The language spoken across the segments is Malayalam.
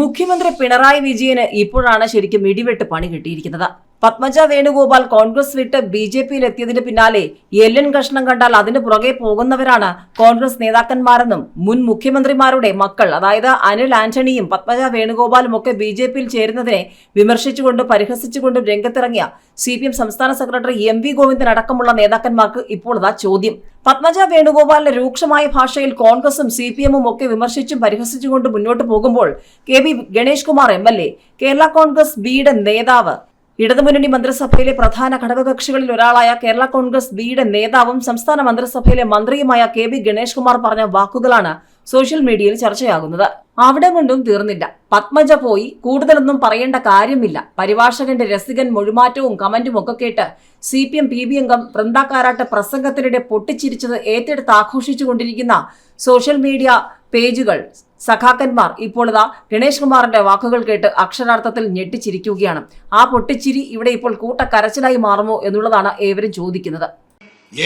മുഖ്യമന്ത്രി പിണറായി വിജയന് ഇപ്പോഴാണ് ശരിക്കും ഇടിവെട്ട് പണി കിട്ടിയിരിക്കുന്നത്. പത്മജ വേണുഗോപാൽ കോൺഗ്രസ് വിട്ട് ബി ജെ പിയിൽ എത്തിയതിന് പിന്നാലെ എല്ലൻ കഷ്ണം കണ്ടാൽ അതിന് പുറകെ പോകുന്നവരാണ് കോൺഗ്രസ് നേതാക്കന്മാരെന്നും മുൻ മുഖ്യമന്ത്രിമാരുടെ മക്കൾ. അതായത് അനിൽ ആന്റണിയും പത്മജ വേണുഗോപാലും ഒക്കെ ബി ജെ പിയിൽ ചേരുന്നതിനെ വിമർശിച്ചുകൊണ്ടും പരിഹസിച്ചുകൊണ്ടും രംഗത്തിറങ്ങിയ സി പി എം സംസ്ഥാന സെക്രട്ടറി എം വി ഗോവിന്ദൻ അടക്കമുള്ള നേതാക്കന്മാർക്ക് ഇപ്പോൾ അതാ ചോദ്യം. പത്മജ വേണുഗോപാലിന്റെ രൂക്ഷമായ ഭാഷയിൽ കോൺഗ്രസും സി പി എമ്മും ഒക്കെ വിമർശിച്ചും പരിഹസിച്ചുകൊണ്ട് മുന്നോട്ട് പോകുമ്പോൾ K V Ganesh Kumar M L A Kerala Congress ബിയുടെ നേതാവ് ഇടതുമുന്നണി മന്ത്രിസഭയിലെ പ്രധാന ഘടകകക്ഷികളിൽ ഒരാളായ കേരള കോൺഗ്രസ് ബിയുടെ നേതാവും സംസ്ഥാന മന്ത്രിസഭയിലെ മന്ത്രിയുമായ കെ വി ഗണേഷ് കുമാർ പറഞ്ഞ വാക്കുകളാണ് സോഷ്യൽ മീഡിയയിൽ ചർച്ചയാകുന്നത്. അവിടെ കൊണ്ടും തീർന്നില്ല. പത്മജ പോയി. കൂടുതലൊന്നും പറയേണ്ട കാര്യമില്ല. പരിഭാഷകന്റെ രസികൻ മൊഴിമാറ്റവും കമന്റും ഒക്കെ കേട്ട് C P M P B അംഗം വൃന്ദാക്കാരാട്ട് പ്രസംഗത്തിനിടെ പൊട്ടിച്ചിരിച്ചത് ഏറ്റെടുത്ത് ആഘോഷിച്ചുകൊണ്ടിരിക്കുന്ന സോഷ്യൽ മീഡിയ പേജുകൾ. സഖാക്കന്മാർ ഇപ്പോൾ ഇതാ ഗണേഷ് കുമാറിന്റെ വാക്കുകൾ കേട്ട് അക്ഷരാർത്ഥത്തിൽ ഞെട്ടിച്ചിരിക്കുകയാണ്. ആ പൊട്ടിച്ചിരി ഇവിടെ ഇപ്പോൾ കൂട്ട കരച്ചിലായി മാറുമോ എന്നുള്ളതാണ് ഏവരും ചോദിക്കുന്നത്.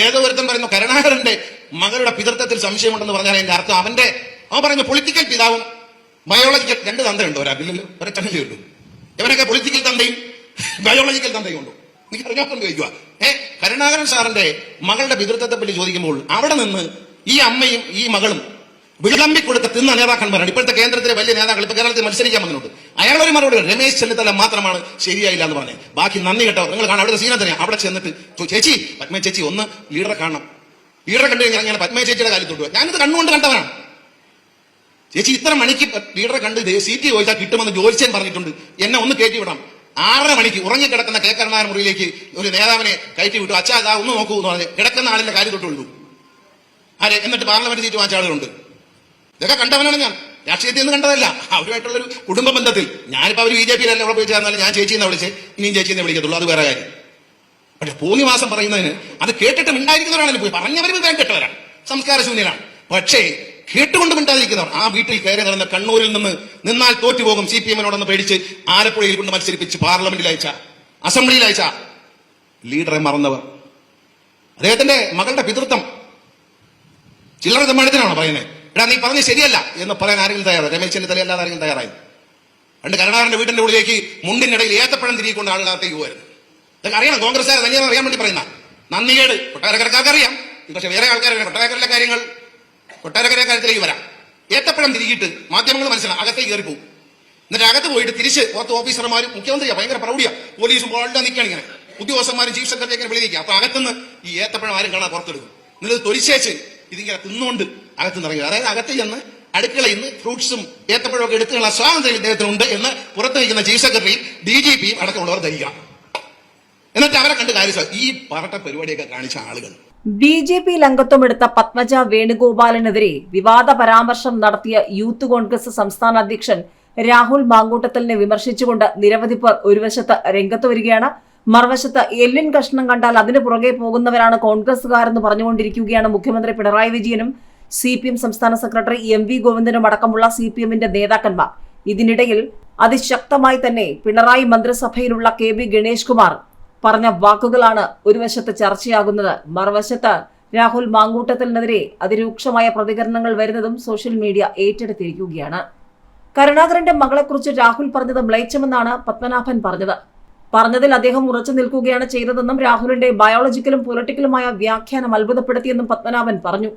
ഏതോ ഒരുത്തൻ പറയുന്നു കരുണാകരന്റെ മകളുടെ പിതൃത്വത്തിൽ സംശയമുണ്ടെന്ന് പറഞ്ഞാൽ എന്റെ അർത്ഥം അവന്റെ അവൻ പറഞ്ഞു പൊളിറ്റിക്കൽ പിതാവും ബയോളജിക്കൽ രണ്ട് തന്തയുണ്ട് ഒരാൾക്കില്ലല്ലോ ഒരൊറ്റനല്ലേ ഉള്ളൂ ഇവനൊക്കെ പൊളിറ്റിക്കൽ തന്തയും ബയോളജിക്കൽ തന്തയും ഉണ്ടോ. എനിക്ക് അറിയാത്തോണ്ട് ചോദിക്കുക ഏ കരുണാകരൻ സാറിന്റെ മകളുടെ പിതൃത്വത്തെ പറ്റി ചോദിക്കുമ്പോൾ അവിടെ നിന്ന് ഈ അമ്മയും ഈ മകളും വിളമ്പി കൊടുത്ത തിന്ന നേതാക്കന്മാരാണ്. ഇപ്പോഴത്തെ കേന്ദ്രത്തിലെ വലിയ നേതാക്കൾ ഇപ്പൊ കേരളത്തിൽ മത്സരിക്കാൻ വന്നിട്ടുണ്ട്. അയാളൊരു മറുപടി രമേശ് ചെന്നിത്തല മാത്രമാണ് ശരിയായില്ല എന്ന് പറഞ്ഞത് ബാക്കി നന്ദി കേട്ടോ. നിങ്ങൾ കാണാം അവിടെ സീന തന്നെ അവിടെ ചെന്നിട്ട് ചേച്ചി പത്മ ചേച്ചി ഒന്ന് ലീഡറെ കാണണം. ലീഡറെ കണ്ടു കഴിഞ്ഞാൽ ഞാൻ പത്മ ചേച്ചിയുടെ കാര്യം തൊട്ടു ഞാനിത് കണ്ണുകൊണ്ട് കണ്ടവനാണ്. ചേച്ചി ഇത്ര മണിക്ക് ലീഡറെ കണ്ട് സീറ്റ് ചോദിച്ചാൽ കിട്ടുമെന്ന് ജോലിച്ചൻ പറഞ്ഞിട്ടുണ്ട്. എന്നെ ഒന്ന് കയറ്റി വിടാം ആറര മണിക്ക് ഉറങ്ങിക്കിടക്കുന്ന കെ കരുണാകരൻ മുറിയിലേക്ക് ഒരു നേതാവിനെ കയറ്റി വിട്ടു. അച്ഛാ അതാ ഒന്ന് നോക്കൂ എന്ന് പറഞ്ഞ് കിടക്കുന്ന ആളിന്റെ കാര്യം തൊട്ടുള്ളൂ ആരെ? എന്നിട്ട് പാർലമെന്റ് സീറ്റ് വാങ്ങിച്ച ആളുകളുണ്ട്. ഇതൊക്കെ കണ്ടവനാണ് ഞാൻ. രാഷ്ട്രീയത്തിൽ നിന്ന് കണ്ടതല്ല. അവരുമായിട്ടുള്ള ഒരു കുടുംബ ബന്ധത്തിൽ. ഞാനിപ്പോൾ അവർ ബി ജെ പിയിലല്ല അവിടെ പോയി ചേർന്നാലും? ഞാൻ ചേച്ചി എന്ന് വിളിച്ച്? ഇനിയും ചേച്ചി എന്ന് വിളിക്കത്തുള്ളൂ. അത് വേറെ കാര്യം. പക്ഷെ പൂർണിമാസം പറയുന്നതിന് അത് കേട്ടിട്ട് മിണ്ടായിരിക്കുന്നവരാണല്ലോ പോയി. പറഞ്ഞവരും വേഗം കെട്ടവരാണ് സംസ്കാര ശൂന്യനാണ് പക്ഷേ കേട്ടുകൊണ്ട് മിണ്ടാതിരിക്കുന്നവർ. ആ വീട്ടിൽ കയറി നടന്ന കണ്ണൂരിൽ നിന്ന് നിന്നാൽ തോറ്റുപോകും. സി പി എമ്മിനോടൊന്ന് പേടിച്ച് ആലപ്പുഴയിൽ കൊണ്ട് മത്സരിപ്പിച്ച് പാർലമെന്റിൽ അയച്ച. അസംബ്ലിയിൽ അയച്ച. ലീഡറെ മറന്നവർ. അദ്ദേഹത്തിന്റെ മകളുടെ പിതൃത്വം. ചില്ലറ സമ്മാനത്തിനാണോ പറയുന്നത് എടാ നീ പറഞ്ഞ് ശരിയല്ല എന്ന് പറയാൻ ആരെങ്കിലും തയ്യാറായി? രമേശ് ചെന്നിത്തല അല്ലാതെ ആരെങ്കിലും തയ്യാറായി? രണ്ട് കരുണാകരന്റെ വീടിന്റെ ഉള്ളിലേക്ക് മുണ്ടിനിടയിൽ ഏത്തപ്പഴം തിരികൊണ്ട് ആളുകളത്തേക്ക് പോകുമായിരുന്നു ഇതൊക്കെ അറിയണം കോൺഗ്രസ്സുകാർ തന്നെയാണ് അറിയാൻ വേണ്ടി പറയുന്ന നന്ദികേട് കൊട്ടാരക്കരക്കാർക്ക് അറിയാം പക്ഷെ വേറെ ആൾക്കാരെ കൊട്ടാരക്കരയിലെ കാര്യങ്ങൾ കൊട്ടാരക്കര കാര്യത്തിലേക്ക് വരാം. ഏത്തപ്പഴം തിരികിട്ട് മാധ്യമങ്ങൾ മനസ്സിലാവും അകത്തേക്ക് പോകും എന്നിട്ട് അകത്ത് പോയിട്ട് തിരിച്ച് പുറത്ത് ഓഫീസർമാരും മുഖ്യമന്ത്രിയാണ് ഭയങ്കര പ്രൗഢിയാ. പോലീസും വളരെ നിൽക്കുകയാണ് ഇങ്ങനെ. ഉദ്യോഗസ്ഥന്മാരും ചീഫ് സെക്രട്ടറി ഒക്കെ വിളിക്കുക അപ്പൊ അകത്തുനിന്ന് ഈ ഏത്തപ്പഴം ആരും കാണാൻ പുറത്തെടുക്കും. എന്നിട്ട് തൊലിച്ചേച്ച് ഇതിങ്ങനെ തിന്നുകൊണ്ട് അകത്ത് നിറങ്ങുക അതായത് അകത്ത് ചെന്ന് അടുക്കളയിൽ നിന്ന് ഫ്രൂട്ട്സും ഏത്തപ്പഴവും ഒക്കെ എടുത്തുള്ള സ്വാതന്ത്ര്യം ഇദ്ദേഹത്തിനുണ്ട് എന്ന് പുറത്ത് നിൽക്കുന്ന ചീഫ് സെക്രട്ടറിയും ഡി ജി പിയും അടക്കമുള്ളവർ ധരിക്കണം എന്നിട്ട് അവരെ കണ്ട് കാര്യം ഈ പറട്ട പരിപാടിയൊക്കെ കാണിച്ച ആളുകൾ. ബി ജെ പിയിൽ അംഗത്വമെടുത്ത പത്മജ വേണുഗോപാലിനെതിരെ വിവാദ പരാമർശം നടത്തിയ യൂത്ത് കോൺഗ്രസ് സംസ്ഥാന അധ്യക്ഷൻ രാഹുൽ മാങ്കൂട്ടത്തലിനെ വിമർശിച്ചുകൊണ്ട് നിരവധി പേർ ഒരു വശത്ത് രംഗത്ത് വരികയാണ്. മറുവശത്ത് എല്ലിൻ കഷ്ണം കണ്ടാൽ അതിന് പുറകെ പോകുന്നവരാണ് കോൺഗ്രസ്സുകാരെന്ന് പറഞ്ഞുകൊണ്ടിരിക്കുകയാണ് മുഖ്യമന്ത്രി പിണറായി വിജയനും സി പി എം സംസ്ഥാന സെക്രട്ടറി എം വി ഗോവിന്ദനും അടക്കമുള്ള സി പി എമ്മിന്റെ നേതാക്കന്മാർ. ഇതിനിടയിൽ അതിശക്തമായി തന്നെ പിണറായി മന്ത്രിസഭയിലുള്ള കെ വി ഗണേഷ് കുമാർ പറഞ്ഞ വാക്കുകളാണ് ഒരു വശത്ത് ചർച്ചയാകുന്നത്. മറുവശത്ത് രാഹുൽ മാങ്കൂട്ടത്തിനെതിരെ അതിരൂക്ഷമായ പ്രതികരണങ്ങൾ വരുന്നതും സോഷ്യൽ മീഡിയ ഏറ്റെടുത്തിരിക്കുകയാണ്. കരുണാകരന്റെ മകളെക്കുറിച്ച് രാഹുൽ പറഞ്ഞത് മ്ലേച്ഛമെന്നാണ് പത്മനാഭൻ പറഞ്ഞത്. പറഞ്ഞതിൽ അദ്ദേഹം ഉറച്ചു നിൽക്കുകയാണ് ചെയ്തതെന്നും രാഹുലിന്റെ ബയോളജിക്കലും പൊളിറ്റിക്കലുമായ വ്യാഖ്യാനം അത്ഭുതപ്പെടുത്തിയെന്നും പത്മനാഭൻ പറഞ്ഞു.